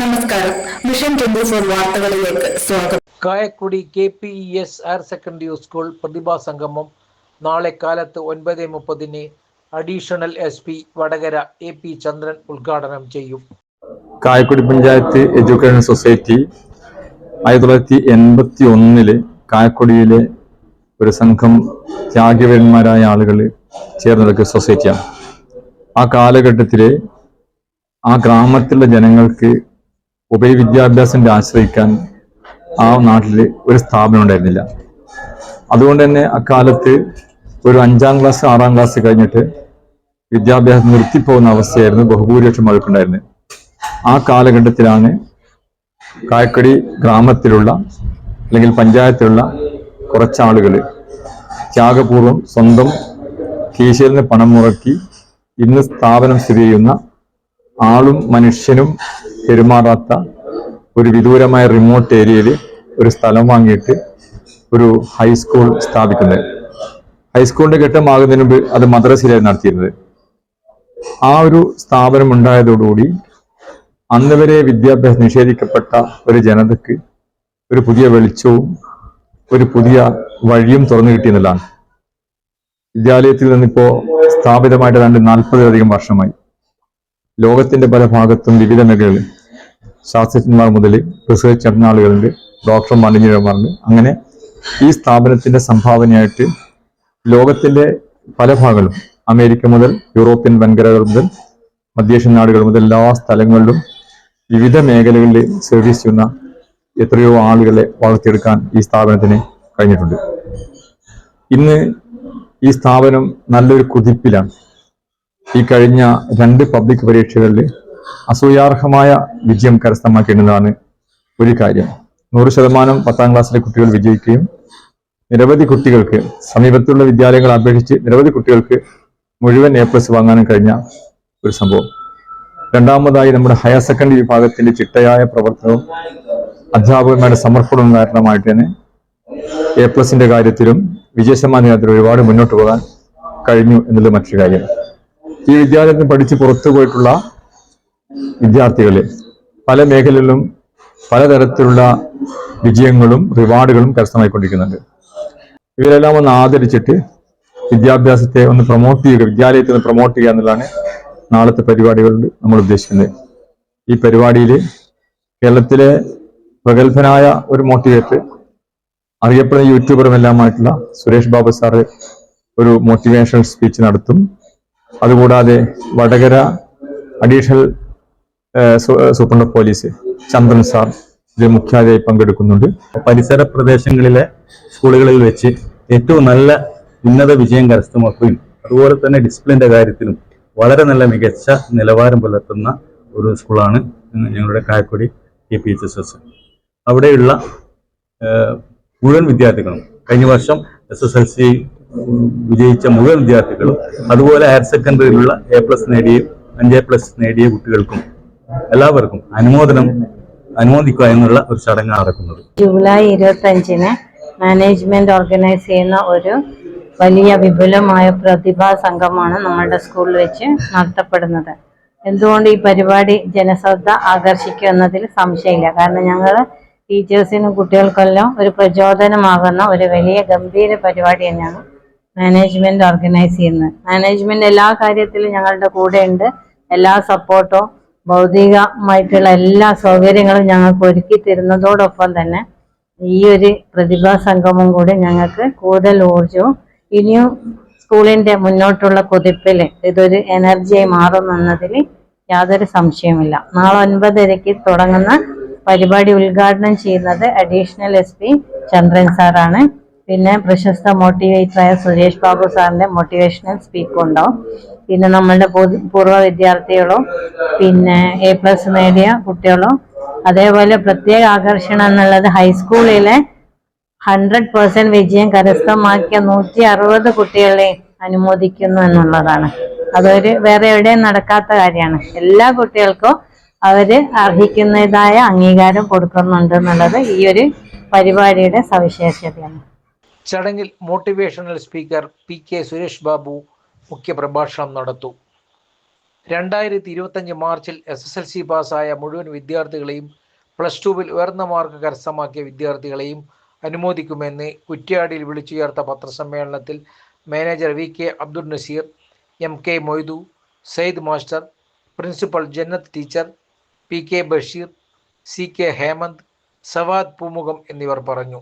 നമസ്കാരം. Mission twenty four വാർത്തകളിലേക്ക് സ്വാഗതം. Kayakkudi K P S higher secondary school പ്രതിഭാ സംഗമം നാളെ കാലത്ത് ഒൻപത് മുപ്പതിന് additional S P Vadakara A P Chandran ഉദ്ഘാടനം ചെയ്യും. കായക്കുടി പഞ്ചായത്ത് എഡ്യൂക്കേഷൻ സൊസൈറ്റി ആയിരത്തി തൊള്ളായിരത്തി എൺപത്തി ഒന്നിൽ കായക്കുടിയിലെ ഒരു സംഘം ത്യാഗവീരന്മാരായ ആളുകൾ ചേർന്നെടുക്കുന്ന സൊസൈറ്റിയാണ്. ആ കാലഘട്ടത്തിലെ ആ ഗ്രാമത്തിലെ ജനങ്ങൾക്ക് ഉഭയവിദ്യാഭ്യാസത്തിന്റെ ആശ്രയിക്കാൻ ആ നാട്ടിൽ ഒരു സ്ഥാപനം ഉണ്ടായിരുന്നില്ല. അതുകൊണ്ട് തന്നെ അക്കാലത്ത് ഒരു അഞ്ചാം ക്ലാസ് ആറാം ക്ലാസ് കഴിഞ്ഞിട്ട് വിദ്യാഭ്യാസം നിർത്തിപ്പോകുന്ന അവസ്ഥയായിരുന്നു ബഹുഭൂരിപക്ഷം ആൾക്കുണ്ടായിരുന്നത്. ആ കാലഘട്ടത്തിലാണ് കായക്കടി ഗ്രാമത്തിലുള്ള അല്ലെങ്കിൽ പഞ്ചായത്തിലുള്ള കുറച്ചാളുകൾ ത്യാഗപൂർവം സ്വന്തം നിന്ന് പണം മുറക്കി ഇന്ന് സ്ഥാപനം സ്ഥിതി ചെയ്യുന്ന ആളും മനുഷ്യനും പെരുമാറാത്ത ഒരു വിദൂരമായ റിമോട്ട് ഏരിയയിൽ ഒരു സ്ഥലം വാങ്ങിയിട്ട് ഒരു ഹൈസ്കൂൾ സ്ഥാപിക്കുന്നത്. ഹൈസ്കൂളിന്റെ ഘട്ടമാകുന്നതിന് മുമ്പ് അത് മദ്രസയിലായിരുന്നു നടത്തിയിരുന്നത്. ആ ഒരു സ്ഥാപനം ഉണ്ടായതോടുകൂടി അന്ന് വരെ വിദ്യാഭ്യാസം നിഷേധിക്കപ്പെട്ട ഒരു ജനതയ്ക്ക് ഒരു പുതിയ വെളിച്ചവും ഒരു പുതിയ വഴിയും തുറന്നു കിട്ടിയെന്നുള്ളതാണ് വിദ്യാലയത്തിൽ നിന്നിപ്പോ സ്ഥാപിതമായിട്ട് രണ്ട് നാൽപ്പതിലധികം വർഷമായി. ലോകത്തിന്റെ പല ഭാഗത്തും വിവിധ മേഖലകളിൽ ശാസ്ത്രജ്ഞന്മാർ മുതൽ റിസർച്ച് നടന്ന ആളുകളുണ്ട് ഡോക്ടർമാർ എഞ്ചിനീയർമാരുണ്ട്. അങ്ങനെ ഈ സ്ഥാപനത്തിന്റെ സംഭാവനയായിട്ട് ലോകത്തിന്റെ പല ഭാഗങ്ങളും അമേരിക്ക മുതൽ യൂറോപ്യൻ വൻകരകൾ മുതൽ മധ്യേഷ്യൻ നാടുകൾ മുതൽ എല്ലാ സ്ഥലങ്ങളിലും വിവിധ മേഖലകളിൽ സർവീസ് ചെയ്യുന്ന എത്രയോ ആളുകളെ വളർത്തിയെടുക്കാൻ ഈ സ്ഥാപനത്തിന് കഴിഞ്ഞിട്ടുണ്ട്. ഇന്ന് ഈ സ്ഥാപനം നല്ലൊരു കുതിപ്പിലാണ്. ഈ കഴിഞ്ഞ രണ്ട് പബ്ലിക് പരീക്ഷകളിൽ അസൂയാർഹമായ വിജയം കരസ്ഥമാക്കേണ്ടതാണ് ഒരു കാര്യം. നൂറ് ശതമാനം പത്താം ക്ലാസ്സിലെ കുട്ടികൾ വിജയിക്കുകയും നിരവധി കുട്ടികൾക്ക് സമീപത്തുള്ള വിദ്യാലയങ്ങൾ അപേക്ഷിച്ച് നിരവധി കുട്ടികൾക്ക് മുഴുവൻ എ പ്ലസ് വാങ്ങാനും കഴിഞ്ഞ ഒരു സംഭവം. രണ്ടാമതായി നമ്മുടെ ഹയർ സെക്കൻഡറി വിഭാഗത്തിന്റെ ചിട്ടയായ പ്രവർത്തനവും അധ്യാപകന്മാരുടെ സമർപ്പണവും കാരണമായിട്ട് തന്നെ എ പ്ലസിന്റെ കാര്യത്തിലും വിജയശമാന കാര്യത്തിലും ഒരുപാട് മുന്നോട്ട് പോകാൻ കഴിഞ്ഞു എന്നുള്ളത് മറ്റൊരു കാര്യം. ഈ വിദ്യാലയത്തിൽ പഠിച്ച് പുറത്തു പോയിട്ടുള്ള വിദ്യാർത്ഥികളെ പല മേഖലകളിലും പലതരത്തിലുള്ള വിജയങ്ങളും റിവാർഡുകളും കരസ്ഥമായിക്കൊണ്ടിരിക്കുന്നുണ്ട്. ഇവരെല്ലാം ഒന്ന് ആദരിച്ചിട്ട് വിദ്യാഭ്യാസത്തെ ഒന്ന് പ്രൊമോട്ട് ചെയ്യുക വിദ്യാലയത്തെ ഒന്ന് പ്രൊമോട്ട് ചെയ്യുക എന്നുള്ളതാണ് നാളത്തെ പരിപാടികളിൽ നമ്മൾ ഉദ്ദേശിക്കുന്നത്. ഈ പരിപാടിയിൽ കേരളത്തിലെ പ്രഗത്ഭനായ ഒരു മോട്ടിവേറ്റർ അറിയപ്പെടുന്ന യൂട്യൂബറും എല്ലാമായിട്ടുള്ള സുരേഷ് ബാബു സാറ് ഒരു മോട്ടിവേഷണൽ സ്പീച്ച് നടത്തും. അതുകൂടാതെ Vadakara additional superintendent police Chandran sir ഇതിൽ മുഖ്യാതിഥിയായി പങ്കെടുക്കുന്നുണ്ട്. പരിസര പ്രദേശങ്ങളിലെ സ്കൂളുകളിൽ വെച്ച് ഏറ്റവും നല്ല ഉന്നത വിജയം കരസ്ഥമാക്കുകയും അതുപോലെ തന്നെ ഡിസിപ്ലിന്റെ കാര്യത്തിലും വളരെ നല്ല മികച്ച നിലവാരം പുലർത്തുന്ന ഒരു സ്കൂളാണ് ഞങ്ങളുടെ Kayakkodi K P H S S. അവിടെയുള്ള മുഴുവൻ വിദ്യാർത്ഥികളും കഴിഞ്ഞ വർഷം എസ് എസ് എൽ സി വിജയിച്ച മുഴുവൻ വിദ്യാർത്ഥികളും അതുപോലെ ഹയർ സെക്കൻഡറിയിലുള്ള എ പ്ലസ് നേടിയ അഞ്ച് പ്ലസ് നേടിയ കുട്ടികൾക്കും എല്ലാവർക്കും അനുമോദനം അനുമോദിക്കുക എന്നുള്ള ഒരു ചടങ്ങാണ് നടക്കുന്നത്. ജൂലൈ ഇരുപത്തഞ്ചിന് മാനേജ്മെന്റ് ഓർഗനൈസ് ചെയ്യുന്ന ഒരു വലിയ വിപുലമായ പ്രതിഭാ സംഘമാണ് നമ്മളുടെ സ്കൂളിൽ വെച്ച് നടത്തപ്പെടുന്നത്. എന്തുകൊണ്ട് ഈ പരിപാടി ജനശ്രദ്ധ ആകർഷിക്കും എന്നതിൽ സംശയമില്ല. കാരണം ഞങ്ങൾ ടീച്ചേഴ്സിനും കുട്ടികൾക്കെല്ലാം ഒരു പ്രചോദനമാകുന്ന ഒരു വലിയ ഗംഭീര പരിപാടി തന്നെയാണ് മാനേജ്മെന്റ് ഓർഗനൈസ് ചെയ്യുന്നത്. മാനേജ്മെന്റ് എല്ലാ കാര്യത്തിലും ഞങ്ങളുടെ കൂടെയുണ്ട്. എല്ലാ സപ്പോർട്ടും ഭൗതികമായിട്ടുള്ള എല്ലാ സൗകര്യങ്ങളും ഞങ്ങൾക്ക് ഒരുക്കി തരുന്നതോടൊപ്പം തന്നെ ഈ ഒരു പ്രതിഭാ സംഗമം കൂടി ഞങ്ങൾക്ക് കൂടുതൽ ഊർജവും ഇനിയും സ്കൂളിന്റെ മുന്നോട്ടുള്ള കുതിപ്പിൽ ഇതൊരു എനർജിയായി മാറുന്നതിൽ യാതൊരു സംശയവുമില്ല. നാളെ ഒൻപതരയ്ക്ക് തുടങ്ങുന്ന പരിപാടി ഉദ്ഘാടനം ചെയ്യുന്നത് അഡീഷണൽ എസ് പി ചന്ദ്രൻ സാറാണ്. പിന്നെ പ്രശസ്ത മോട്ടിവേറ്ററായ സുരേഷ് ബാബു സാറിന്റെ മോട്ടിവേഷണൽ സ്പീക്കും ഉണ്ടാവും പിന്നെ നമ്മളുടെ പൂർവ വിദ്യാർത്ഥികളും പിന്നെ എ പ്ലസ് നേടിയ കുട്ടികളും. അതേപോലെ പ്രത്യേക ആകർഷണം എന്നുള്ളത് ഹൈസ്കൂളിലെ ഹൺഡ്രഡ് പെർസെന്റ് വിജയം കരസ്ഥമാക്കിയ നൂറ്റി അറുപത് കുട്ടികളെ അനുമോദിക്കുന്നു എന്നുള്ളതാണ്. അതൊരു വേറെ എവിടെയും നടക്കാത്ത കാര്യമാണ്. എല്ലാ കുട്ടികൾക്കും അവർ അർഹിക്കുന്നതായ അംഗീകാരം കൊടുക്കുന്നുണ്ട് എന്നുള്ളത് ഈ ഒരു പരിപാടിയുടെ സവിശേഷതയാണ്. ചടങ്ങിൽ motivational speaker P K Suresh Babu മുഖ്യപ്രഭാഷണം നടത്തും. രണ്ടായിരത്തി ഇരുപത്തഞ്ച് മാർച്ചിൽ എസ് എസ് എൽ സി പാസ്സായ മുഴുവൻ വിദ്യാർത്ഥികളെയും പ്ലസ് ടുവിൽ ഉയർന്ന മാർക്ക് കരസ്ഥമാക്കിയ വിദ്യാർത്ഥികളെയും അനുമോദിക്കുമെന്ന് കുറ്റ്യാടിയിൽ വിളിച്ചു ചേർത്ത പത്രസമ്മേളനത്തിൽ manager V K Abdul Naseer M K Moythu Sayed master principal Jannath teacher P K Basheer C K Hemanth Savad Poomukham എന്നിവർ പറഞ്ഞു.